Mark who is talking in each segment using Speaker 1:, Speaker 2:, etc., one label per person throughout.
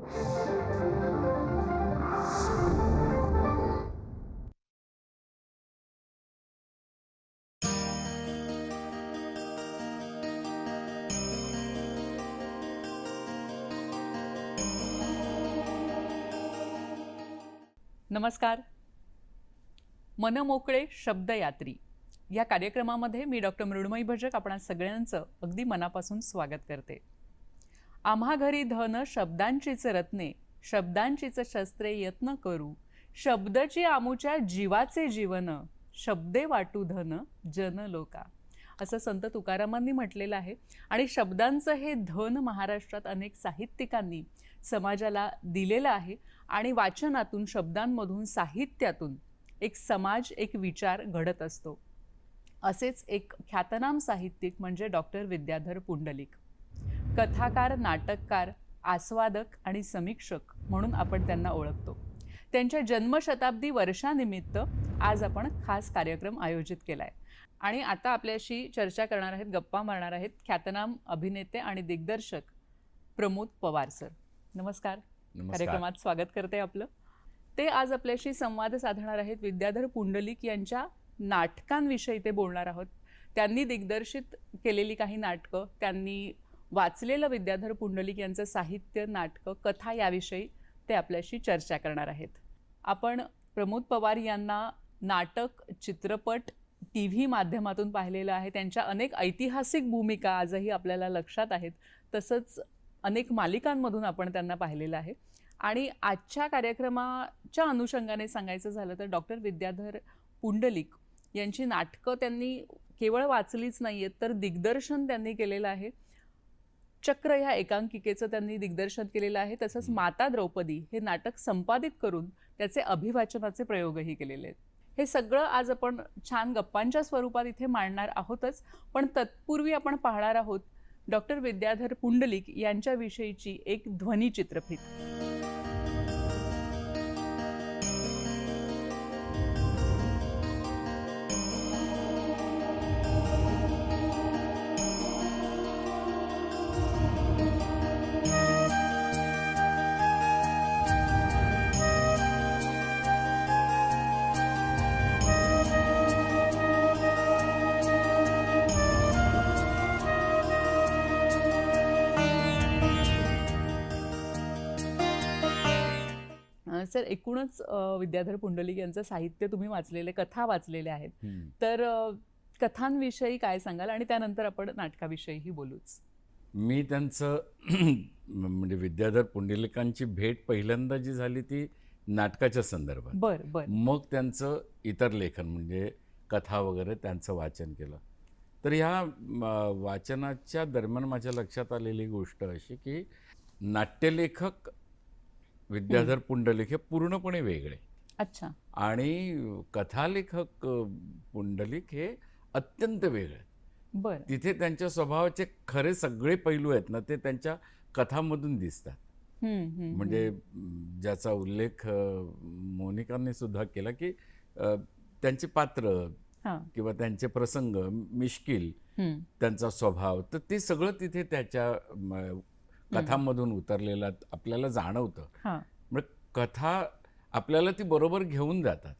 Speaker 1: नमस्कार. मनमोकळे शब्दयात्री. या कार्यक्रमामध्ये मी डॉक्टर मृण्मयी भजक आपण सगळ्यांचं अगदी मनापासून स्वागत करते. आम्हा घरी धन शब्दांचीच रत्ने शब्दांचीच शस्त्रे यत्न करू. शब्दची आमुच्या जीवाचे जीवन शब्दे वाटू धन जन लोका. असं संत तुकारामांनी म्हटलेलं आहे. आणि शब्दांचं हे धन महाराष्ट्रात अनेक साहित्यिकांनी समाजाला दिलेलं आहे. आणि वाचनातून शब्दांमधून साहित्यातून एक समाज एक विचार घडत असतो. असेच एक ख्यातनाम साहित्यिक म्हणजे डॉक्टर विद्याधर पुंडलिक. कथाकार नाटककार आस्वादक आणि समीक्षक म्हणून आपण त्यांना ओळखतो. त्यांच्या जन्मशताब्दी वर्षानिमित्त आज आपण खास कार्यक्रम आयोजित केला आहे आणि आता आपल्याशी चर्चा करणार आहेत गप्पा मारणार आहेत ख्यातनाम अभिनेते आणि दिग्दर्शक प्रमोद पवार सर. नमस्कार.
Speaker 2: नमस्कार.
Speaker 1: कार्यक्रमात स्वागत करते आपलं. ते आज आपल्याशी संवाद साधणार आहेत विद्याधर पुंडलिक यांच्या नाटकांविषयी ते बोलणार आहोत. त्यांनी दिग्दर्शित केलेली काही नाटकं त्यांनी वाचलेलं विद्याधर पुंडलिक यांचं साहित्य नाटकं कथा याविषयी ते आपल्याशी चर्चा करणार आहेत. आपण प्रमोद पवार यांना नाटक चित्रपट टी व्ही माध्यमातून पाहिलेलं आहे. त्यांच्या अनेक ऐतिहासिक भूमिका आजही आपल्याला लक्षात आहेत. तसंच अनेक मालिकांमधून आपण त्यांना पाहिलेलं आहे. आणि आजच्या कार्यक्रमाच्या अनुषंगाने सांगायचं झालं तर डॉक्टर विद्याधर पुंडलिक यांची नाटकं त्यांनी केवळ वाचलीच नाही आहेत तर दिग्दर्शन त्यांनी केलेलं आहे. चक्र ह्या एकांकिकेचं त्यांनी दिग्दर्शन केलेलं आहे. तसंच माता द्रौपदी हे नाटक संपादित करून त्याचे अभिवाचनाचे प्रयोगही केलेले आहेत. हे सगळं आज आपण छान गप्पांच्या स्वरूपात इथे मांडणार आहोतच. पण तत्पूर्वी आपण पाहणार आहोत डॉक्टर विद्याधर पुंडलिक यांच्याविषयीची एक ध्वनी चित्रफित सर एकूणच विद्याधर पुंडलिक यांचं साहित्य तुम्ही वाचलेले कथा वाचलेल्या आहेत. तर कथांविषयी काय सांगाल आणि त्यानंतर आपण नाटकाविषयीही बोलूच.
Speaker 2: मी त्यांचं म्हणजे विद्याधर पुंडलिकांची भेट पहिल्यांदा जी झाली ती नाटकाच्या संदर्भात.
Speaker 1: बर बर.
Speaker 2: मग त्यांचं इतर लेखन म्हणजे कथा वगैरे त्यांचं वाचन केलं. तर ह्या वाचनाच्या दरम्यान माझ्या लक्षात आलेली गोष्ट अशी की नाट्यलेखक विद्याधर पुंडलिक हे पूर्णपणे वेगळे.
Speaker 1: अच्छा.
Speaker 2: आणि कथालेखक पुंडलिक हे अत्यंत वेगळे.
Speaker 1: बर.
Speaker 2: तिथे त्यांच्या स्वभावाचे खरे सगळे पैलू आहेत ना ते त्यांच्या कथांमधून दिसतात. म्हणजे ज्याचा उल्लेख मोनिकांनी सुद्धा केला की त्यांची पात्र
Speaker 1: हा.
Speaker 2: किंवा त्यांचे प्रसंग मिश्किल त्यांचा स्वभाव तर ते सगळं तिथे त्याच्या कथांमधून उतरलेलं आपल्याला जाणवतं. म्हणजे कथा आपल्याला ती बरोबर घेऊन जातात.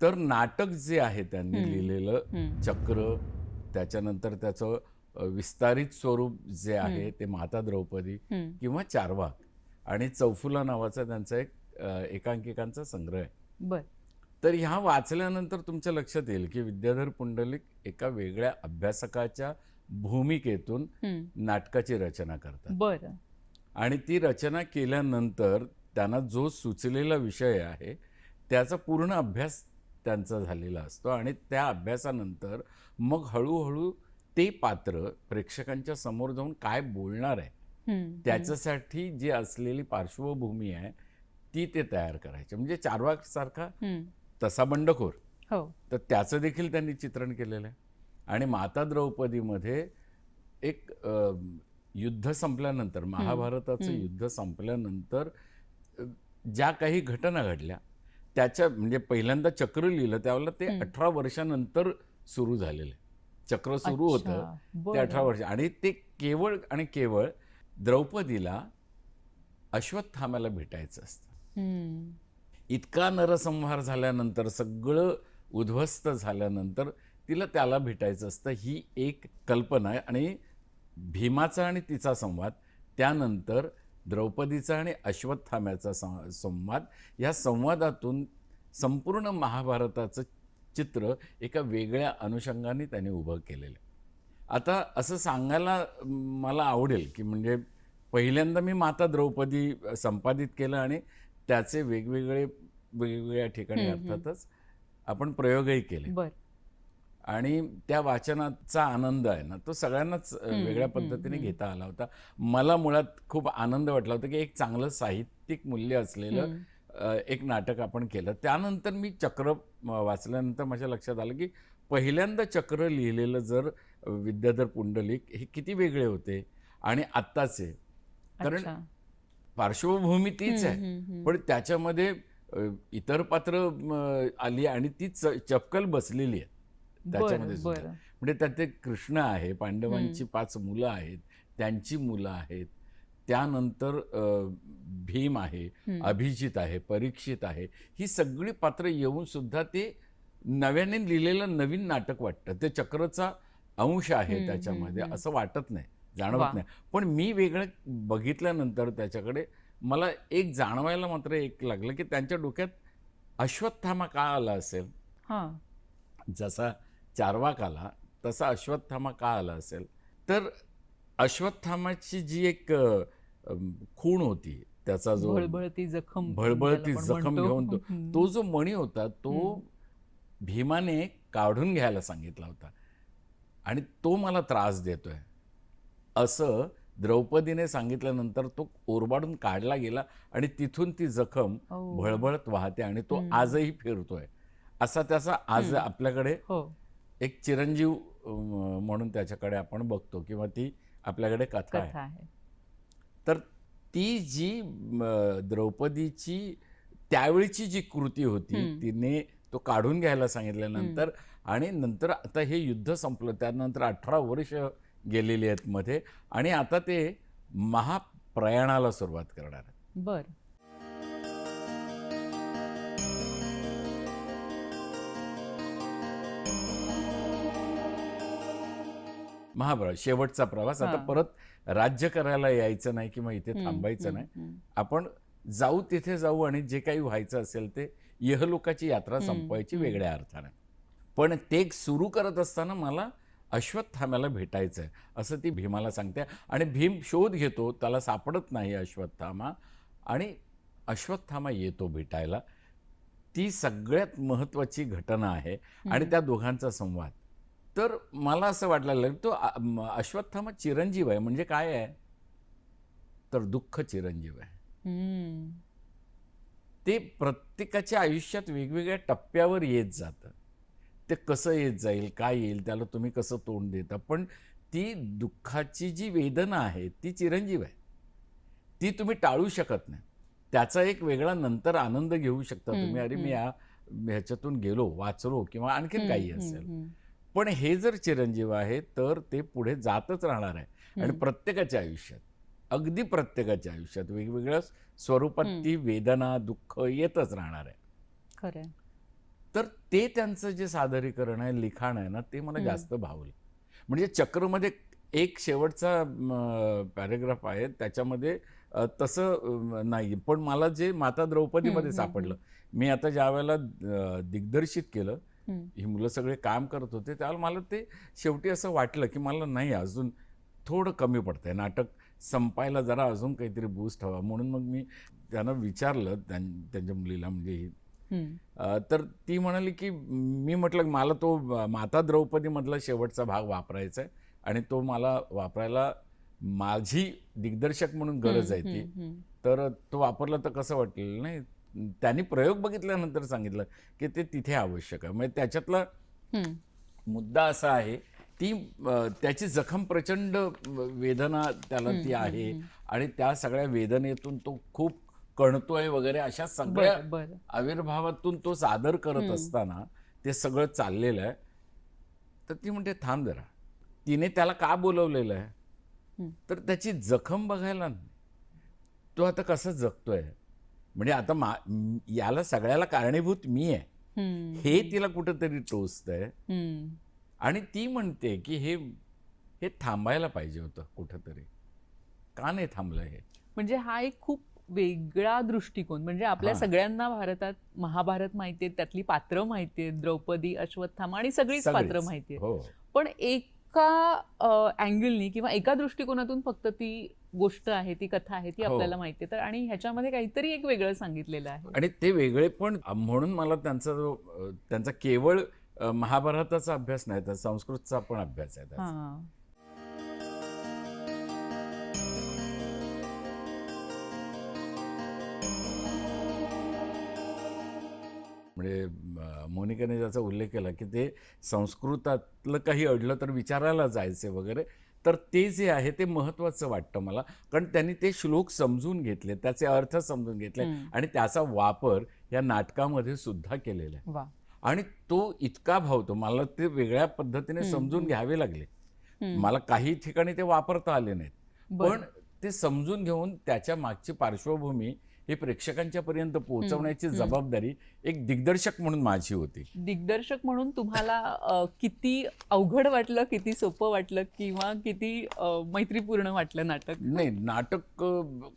Speaker 2: तर नाटक जे आहे त्यांनी. लिहिलेलं चक्र त्याच्यानंतर त्याचं विस्तारित स्वरूप जे आहे ते माता द्रौपदी किंवा चारवाक आणि चौफुला नावाचा त्यांचा एक एकांकिकांचा संग्रह आहे.
Speaker 1: बर.
Speaker 2: तर ह्या वाचल्यानंतर तुमच्या लक्षात येईल की विद्याधर पुंडलिक एका वेगळ्या अभ्यासकाच्या भूमिकेतून नाटकाची रचना करतात.
Speaker 1: बर.
Speaker 2: आणि ती रचना केल्यानंतर त्यांना जो सुचलेला विषय आहे त्याचा पूर्ण अभ्यास त्यांचा झालेला असतो आणि त्या अभ्यासानंतर मग हळूहळू ते पात्र प्रेक्षकांच्या समोर जाऊन काय बोलणार आहे त्याच्यासाठी जी असलेली पार्श्वभूमी आहे ती ते तयार करायचे. म्हणजे चारवाक सारखा तसा बंडखोर.
Speaker 1: हो.
Speaker 2: तर त्याचं देखील त्यांनी चित्रण केलेलं आहे. आणि माता द्रौपदीमध्ये एक युद्ध संपल्यानंतर महाभारताचं. युद्ध संपल्यानंतर ज्या काही घटना घडल्या त्याच्या म्हणजे पहिल्यांदा चक्र लिहिलं त्यावेळेला ते. अठरा वर्षानंतर सुरू झालेलं आहे चक्र सुरू होतं ते. अठरा वर्ष आणि ते केवळ आणि केवळ द्रौपदीला अश्वत्थाम्याला भेटायचं असतं. इतका नरसंहार झाल्यानंतर सगळं उद्ध्वस्त झाल्यानंतर तिला त्याला भेटायचं असतं ही एक कल्पना आहे. आणि भीमाचा आणि तिचा संवाद त्यानंतर द्रौपदीचा आणि अश्वत्थाम्याचा संवाद या संवादातून संपूर्ण महाभारताचं चित्र एका वेगळ्या अनुषंगाने त्यांनी उभं केलेलं आहे. आता असं सांगायला मला आवडेल की म्हणजे पहिल्यांदा मी माता द्रौपदी संपादित केलं आणि त्याचे वेगवेगळे वेगवेगळ्या ठिकाणी. अर्थातच आपण प्रयोगही केले.
Speaker 1: बर.
Speaker 2: आणि त्या वाचनाचा आनंद आहे ना तो सगळ्यांनाच वेगळ्या पद्धतीने. घेता आला होता मला मुळात खूप आनंद वाटला होता की एक चांगलं साहित्यिक मूल्य असलेलं एक नाटक आपण केलं त्यानंतर मी चक्र वाचल्यानंतर माझ्या लक्षात आलं की पहिल्यांदा चक्र लिहिलेलं जर विद्याधर पुंडलिक हे किती वेगळे होते आणि आत्ताचे कारण. पार्श्वभूमी तीच आहे. पण त्याच्यामध्ये इतर पात्र आली आणि ती चपकल बसलेली आहे त्याच्यामध्ये सुद्धा. म्हणजे त्यात ते कृष्ण आहे पांडवांची पाच मुलं आहेत त्यांची मुलं आहेत त्यानंतर भीम आहे. अभिजित आहे परीक्षित आहे ही सगळी पात्र येऊन सुद्धा ते नव्याने लिहिलेलं नवीन नाटक वाटतं ते चक्रचा अंश आहे त्याच्यामध्ये. असं वाटत नाही. जाणवत नाही पण मी वेगळं बघितल्यानंतर त्याच्याकडे मला एक जाणवायला मात्र एक लागलं की त्यांच्या डोक्यात अश्वत्थामा का आला असेल जसा चारवाक आला तसा अश्वत्थामा का आला असेल तर अश्वत्थामाची जी एक खूण होती त्याचा जो
Speaker 1: भळभळती जखम आपण
Speaker 2: जखम. घेऊन तो. तो जो मणी होता तो. भीमाने काढून घ्यायला सांगितला होता आणि तो मला त्रास देतोय असं द्रौपदीने सांगितल्यानंतर तो ओरबाडून काढला गेला आणि तिथून ती जखम
Speaker 1: ओ.
Speaker 2: भळभळत वाहते आणि तो. आजही फिरतोय असा त्याचा आज. आपल्याकडे
Speaker 1: हो
Speaker 2: एक चिरंजीव म्हणून त्याच्याकडे आपण बघतो किंवा ती आपल्याकडे कथा आहे. तर ती जी द्रौपदीची त्यावेळीची जी कृती होती. तिने तो काढून घ्यायला सांगितल्यानंतर आणि नंतर आता हे युद्ध संपलं त्यानंतर अठरा वर्ष गेलेली आहेत मध्ये आणि आता ते महाप्रयाणाला सुरुवात करणार आहेत.
Speaker 1: बर.
Speaker 2: महाप्रयाण शेवटचा प्रवास आता. परत राज्य करायला यायचं नाही किंवा इथे थांबायचं नाही. आपण जाऊ तिथे जाऊ आणि जे काही व्हायचं असेल ते यहलोकाची यात्रा संपवायची. वेगळ्या अर्थाने पण ते सुरू करत असताना मला अश्वत्थाम्याला भेटायचं आहे असं ती भीमाला सांगते आणि भीम शोध घेतो त्याला सापडत नाही अश्वत्थामा आणि अश्वत्थामा येतो भेटायला ती सगळ्यात महत्त्वाची घटना आहे आणि. त्या दोघांचा संवाद तर मला असं वाटायला लागलं तो अश्वत्थामा चिरंजीव आहे. म्हणजे काय आहे? तर दुःख चिरंजीव आहे. ते प्रत्येकाच्या आयुष्यात वेगवेगळ्या टप्प्यावर येत जातं. ते कसं येत जाईल काय येईल त्याला तुम्ही कसं तोंड देता? पण ती दुःखाची जी वेदना आहे ती चिरंजीव आहे. ती तुम्ही टाळू शकत नाही. त्याचा एक वेगळा नंतर आनंद घेऊ शकता तुम्ही. अरे मी या ह्याच्यातून गेलो वाचलो किंवा आणखीन काही असेल. पण हे जर चिरंजीव आहे तर ते पुढे जातच राहणार आहे आणि. प्रत्येकाच्या आयुष्यात अगदी प्रत्येकाच्या आयुष्यात वेगवेगळ्या स्वरूपात. ती वेदना दुःख येतच राहणार आहे
Speaker 1: खरंय
Speaker 2: तर ते त्यांचं जे सादरीकरण आहे लिखाण आहे ना ते मला. जास्त भावलं म्हणजे चक्रमध्ये एक शेवटचा पॅरेग्राफ आहे त्याच्यामध्ये तसं नाही पण मला जे माता द्रौपदीमध्ये सापडलं मी आता ज्या वेळेला दिग्दर्शित केलं. ही. मुलं सगळे काम करत होते त्यावेळेला मला ते शेवटी असं वाटलं की मला नाही अजून थोडं कमी पडतंय. नाटक संपायला जरा अजून काहीतरी बूस्ट हवा. म्हणून मग मी त्यांना विचारलं त्यां- त्यांच्या मुलीला म्हणजे ही. तर ती म्हणाली की मी म्हटलं मला तो माता द्रौपदीमधला शेवटचा भाग वापरायचा आहे आणि तो मला वापरायला माझी दिग्दर्शक म्हणून गरज आहे ती. तर तो वापरला तर कसं वाटलेलं नाही? त्यांनी प्रयोग बघितल्यानंतर सांगितलं की ते तिथे आवश्यक आहे म्हणजे त्याच्यातला. मुद्दा असा आहे ती त्याची जखम प्रचंड वेदना त्याला ती आहे आणि त्या सगळ्या वेदनेतून तो खूप कणतोय वगैरे अशा सगळ्या आविर्भावातून तो सादर करत. असताना ते सगळं चाललेलं आहे तर ती म्हणते थांब जरा तिने त्याला का बोलवलेलं आहे. तर त्याची जखम बघायला नाही. तो आता कसा जगतोय म्हणजे आता मा याला सगळ्याला कारणीभूत मी आहे. हे तिला कुठंतरी टोचतंय. आणि ती म्हणते की हे हे थांबायला पाहिजे होतं कुठंतरी का नाही थांबलं हे
Speaker 1: म्हणजे हा एक खूप वेगळा दृष्टिकोन म्हणजे आपल्या. सगळ्यांना भारतात महाभारत माहितीये त्यातली पात्र माहितीये द्रौपदी अश्वत्थामा आणि सगळीच
Speaker 2: सगळीच.
Speaker 1: पात्र माहितीये
Speaker 2: हो
Speaker 1: पण एका अँगलनी किंवा एका दृष्टिकोनातून फक्त ती गोष्ट आहे ती कथा आहे ती
Speaker 2: हो.
Speaker 1: आपल्याला माहितीये तर आणि ह्याच्यामध्ये काहीतरी एक वेगळं सांगितलेलं आहे
Speaker 2: आणि ते वेगळे पण म्हणून मला त्यांचा जो त्यांचा केवळ महाभारताचा अभ्यास नाही तर संस्कृतचा पण अभ्यास आहे त्याचा. म्हणजे मोनिकाने ज्याचा उल्लेख केला की ते संस्कृतातलं काही अडलं तर विचारायला जायचे वगैरे तर ते जे आहे ते महत्त्वाचं वाटतं मला कारण त्यांनी ते श्लोक समजून घेतले त्याचे अर्थ समजून घेतले. आणि त्याचा वापर या नाटकामध्ये सुद्धा केलेला आहे आणि तो इतका भावतो मला ते वेगळ्या पद्धतीने समजून. घ्यावे लागले. मला काही ठिकाणी ते वापरता आले नाहीत. पण ते समजून घेऊन त्याच्या मागची पार्श्वभूमी ही प्रेक्षकांच्या पर्यंत पोहोचवण्याची. जबाबदारी एक दिग्दर्शक म्हणून माझी होती
Speaker 1: दिग्दर्शक म्हणून तुम्हाला किती अवघड वाटलं किती सोपं वाटलं किंवा किती मैत्रीपूर्ण वाटलं नाटक
Speaker 2: नाही नाटक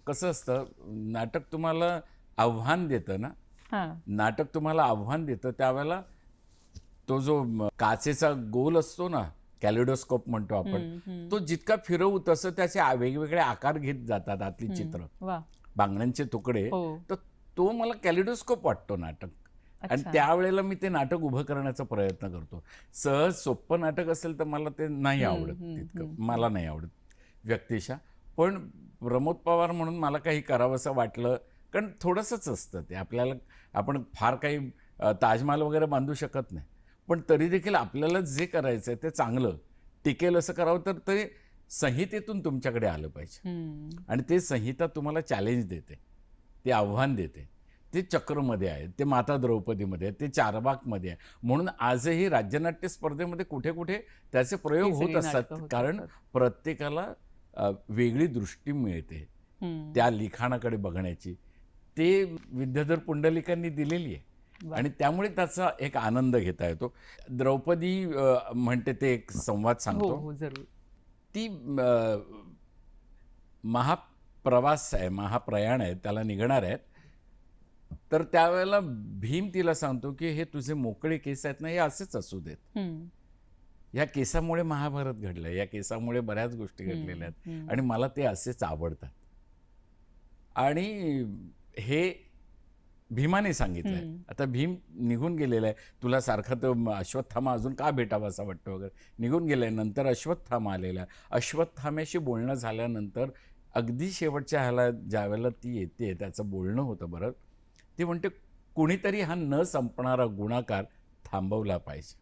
Speaker 2: कसं असतं नाटक तुम्हाला आव्हान देतं ना
Speaker 1: हा
Speaker 2: नाटक तुम्हाला आव्हान देतं त्यावेळेला तो जो काचेचा गोल असतो ना कॅलिडोस्कोप म्हणतो आपण. तो जितका फिरवू तसं त्याचे वेगवेगळे आकार घेत जातात आतली. चित्र बांगड्यांचे तुकडे
Speaker 1: हो.
Speaker 2: तर तो मला कॅलिडोस्कोप वाटतो नाटक. आणि. त्यावेळेला मी ते नाटक उभं करण्याचा प्रयत्न करतो. सहज सोपं नाटक असेल तर मला ते नाही आवडत तितकं. मला नाही आवडत व्यक्तिशा. पण प्रमोद पवार म्हणून मला काही करावंसं वाटलं कारण थोडंसंच असतं ते. आपल्याला आपण फार काही ताजमहाल वगैरे बांधू शकत नाही. पण तरी देखील आपल्याला जे करायचं आहे ते चांगलं. टिकेल असं करावं तर ते संहितेतून तुमच्याकडे आलं पाहिजे. आणि ते संहिता तुम्हाला चॅलेंज देते. ते आव्हान देते. ते चक्रमध्ये आहे ते माता द्रौपदीमध्ये आहे ते चारबागमध्ये आहे म्हणून आजही राज्यनाट्य स्पर्धेमध्ये कुठे कुठे त्याचे प्रयोग होत असतात. कारण. प्रत्येकाला वेगळी दृष्टी मिळते. त्या लिखाणाकडे बघण्याची. ते विद्याधर पुंडलिकांनी दिलेली आहे. आणि त्यामुळे त्याचा एक आनंद घेता येतो. द्रौपदी म्हणते ते एक संवाद
Speaker 1: हो
Speaker 2: सांगतो.
Speaker 1: हो जरूर.
Speaker 2: ती महाप्रवास आहे महाप्रयाण आहे त्याला निघणार आहेत तर त्यावेळेला भीम तिला सांगतो की हे तुझे मोकळे केस आहेत ना हे असेच असू देत. या केसामुळे महाभारत घडलं या केसामुळे बऱ्याच गोष्टी. घडलेल्या आहेत. आणि मला ते असेच आवडतात आणि हे भीमाने सांगितलंय. आता भीम निघून गेलेला आहे तुला सारखा तो म- अश्वत्थामा अजून का भेटावा असं वाटतं वगैरे? निघून गेलाय नंतर अश्वत्थामा आलेला आहे. अश्वत्थाम्याशी बोलणं झाल्यानंतर अगदी शेवटच्या ह्याला ज्यावेळेला ती येते त्याचं बोलणं होतं बरं ती म्हणते कुणीतरी हा न संपणारा गुणाकार थांबवला पाहिजे.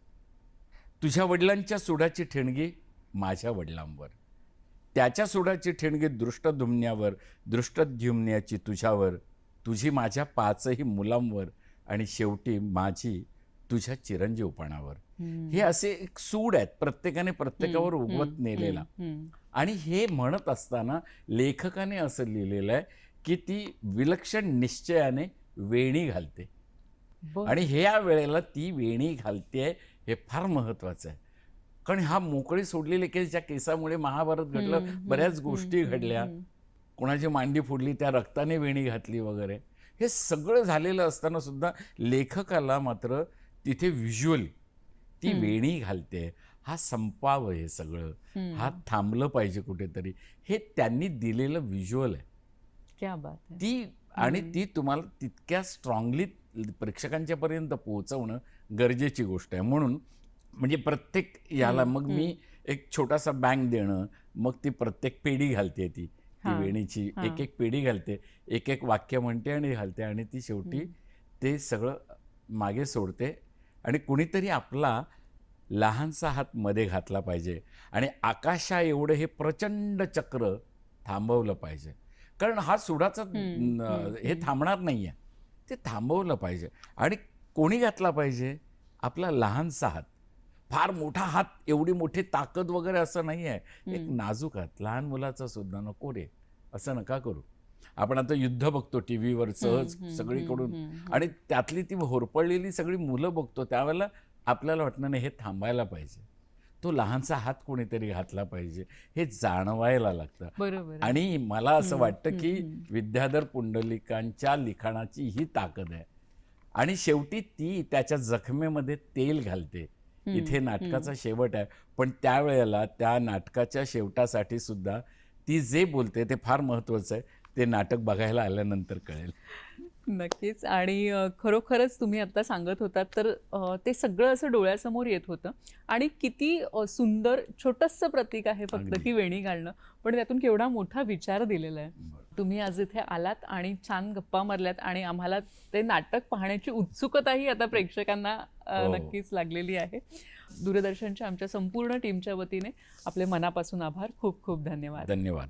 Speaker 2: तुझ्या वडिलांच्या सुडाची ठिणगी माझ्या वडिलांवर. त्याच्या सुडाची ठिणगी दृष्टधुम्न्यावर दृष्टद्युम्न्याची तुझ्यावर तुझी माझ्या पाचही मुलांवर आणि शेवटी माझी तुझ्या चिरंजीवपणावर. हे असे एक सूड आहेत प्रत्येकाने प्रत्येकावर उगवत नेलेला. आणि हे म्हणत असताना लेखकाने असं लिहिलेलं आहे की ती विलक्षण निश्चयाने वेणी घालते. आणि ह्या वेळेला ती वेणी घालते हे फार महत्वाचं आहे. कारण हा मोकळी सोडलेले केस ज्या केसामुळे महाभारत घडलं बऱ्याच गोष्टी घडल्या. कोणाची मांडी फोडली त्या रक्ताने वेणी घातली वगैरे. हे सगळं झालेलं असताना सुद्धा लेखकाला मात्र तिथे व्हिज्युअल ती. वेणी घालते. हा संपावं हे सगळं. हा थांबलं पाहिजे कुठेतरी. हे त्यांनी दिलेलं व्हिज्युअल आहे.
Speaker 1: क्या बात
Speaker 2: ती आणि. ती तुम्हाला तितक्या स्ट्रॉंगली प्रेक्षकांच्या पर्यंत पोहोचवणं गरजेची गोष्ट आहे. म्हणून म्हणजे प्रत्येक याला मग मी एक छोटासा बँक देणं मग ती प्रत्येक पेढी घालते ती. ती वेणीची. एक एक पेढी घालते एक एक वाक्य म्हणते आणि घालते आणि ती शेवटी. ते सगळं मागे सोडते आणि कुणीतरी आपला लहानसा हात मध्ये घातला पाहिजे आणि आकाशा एवढं हे प्रचंड चक्र थांबवलं पाहिजे कारण हा सुडाचा हे. थांबणार नाही आहे ते थांबवलं पाहिजे आणि कोणी घातला पाहिजे आपला लहानसा हात फार मोठा हात एवढी मोठी ताकद वगैरे असं नाही आहे एक. नाजूक हात लहान मुलाचा सुद्धा नको रे असं नका करू आपण आता युद्ध बघतो टी व्हीवर सहज सगळीकडून. आणि त्यातली ती होरपळलेली सगळी मुलं बघतो त्यावेळेला आपल्याला वाटणं नाही हे थांबायला पाहिजे तो लहानसा हात कोणीतरी घातला पाहिजे हे जाणवायला लागतं
Speaker 1: बरोबर.
Speaker 2: आणि मला असं वाटतं की. विद्याधर पुंडलिकांच्या लिखाणाची ही ताकद आहे आणि शेवटी ती त्याच्या जखमेमध्ये तेल घालते इथे नाटकाचा शेवट आहे. पण त्यावेळेला त्या नाटकाच्या शेवटासाठी सुद्धा ती जे बोलते ते फार महत्त्वाचं आहे. ते नाटक बघायला आल्यानंतर कळेल.
Speaker 1: नक्कीच. आणि खरोखरच तुम्ही आता सांगत होतात तर ते सगळं असं डोळ्यासमोर येत होतं. आणि किती सुंदर छोटंसं प्रतीक आहे फक्त. की वेणी घालणं. पण त्यातून केवढा मोठा विचार दिलेला आहे. तुम्ही आज इथे आलात आणि छान गप्पा मारल्यात आणि आम्हाला ते नाटक पाहण्याची उत्सुकताही आता प्रेक्षकांना
Speaker 2: हो.
Speaker 1: नक्कीच लागलेली आहे. दूरदर्शनच्या आमच्या संपूर्ण टीमच्या वतीने आपले मनापासून आभार. खूप खूप धन्यवाद.
Speaker 2: धन्यवाद.